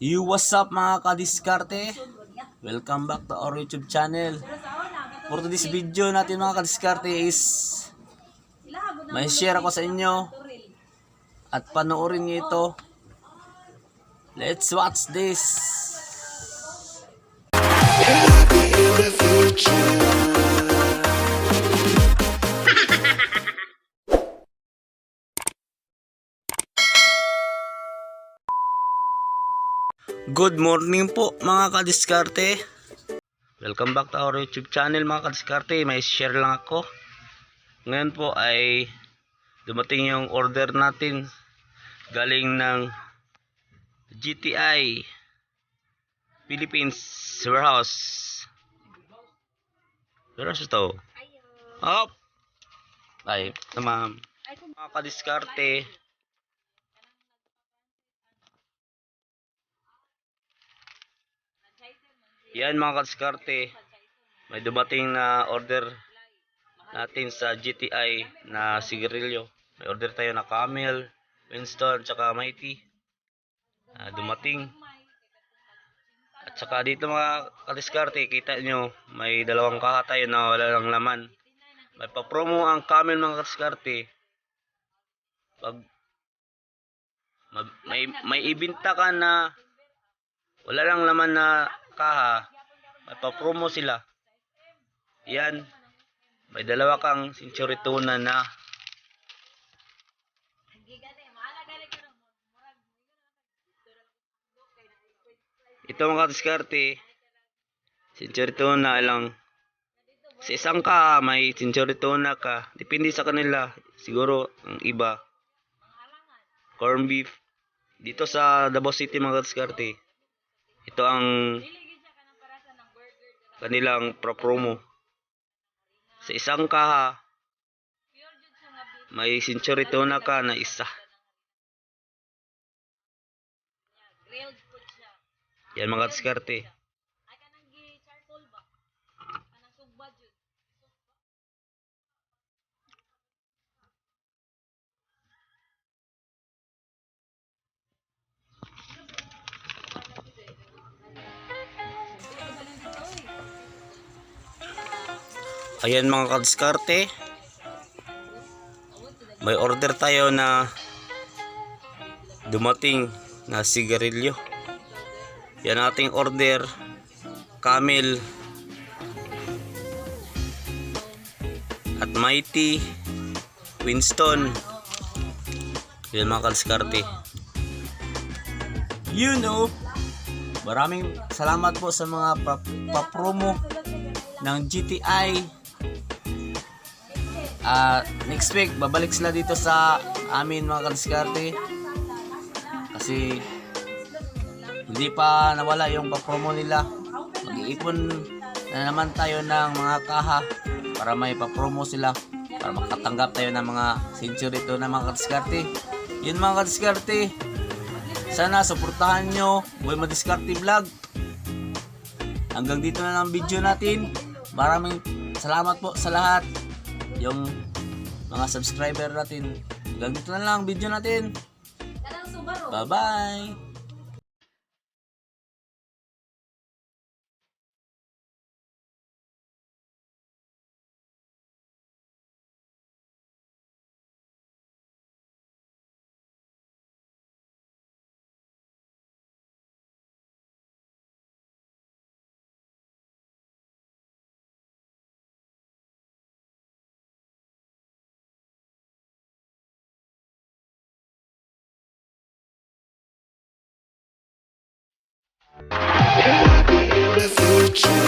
You what's up mga kadiskarte? Welcome back to our YouTube channel. For this video natin mga kadiskarte is may share ako sa inyo at panoorin niyo ito. Let's watch this. Good morning po mga kadiskarte. Welcome back to our YouTube channel mga kadiskarte. May share lang ako. Ngayon po ay dumating yung order natin galing ng GTI Philippines Warehouse. Warehouse ito. Up! Ay, tamam. Mga kadiskarte. Yan mga kadiskarte. May dumating na order natin sa GTI na sigarilyo. May order tayo na Camel, Winston, tsaka Mighty. Ah, dumating. At saka dito mga kadiskarte, kita nyo, may dalawang kaha tayo na wala lang laman. May pa-promo ang Camel mga kadiskarte. Pag ma- may, may ibinta ka na wala lang laman na kaha, may pa-promo sila. Yan. May dalawa kang century tuna na ito mga diskarte century tuna lang. Sa isang ka may century tuna ka. Depende sa kanila. Siguro ang iba. Corn beef. Dito sa Davao City mga diskarte ito ang kanilang pro-promo. Sa isang kaha may century tuna ka na isa. Yan mga diskarte Ayan mga kadiskarte. May order tayo na dumating na sigarilyo. Yan ating order. Camel. At Mighty. Winston. Yan mga kadiskarte. You know. Maraming salamat po sa mga pa- pa-promo ng GTI Ah, next week babalik sila dito sa amin mga kadiskarte. Kasi hindi pa nawala yung pa-promo nila. Mag-iipon na naman tayo ng mga kaha para may pa-promo sila para makatanggap tayo ng mga century to na mga kadiskarte. Yun mga kadiskarte. Sana suportahan nyo Boy Madiskarte Vlog. Hanggang dito na lang ang video natin. Maraming salamat po sa lahat yung mga subscriber natin. Hanggang dito na lang ang video natin. Bye-bye! It might be in the future.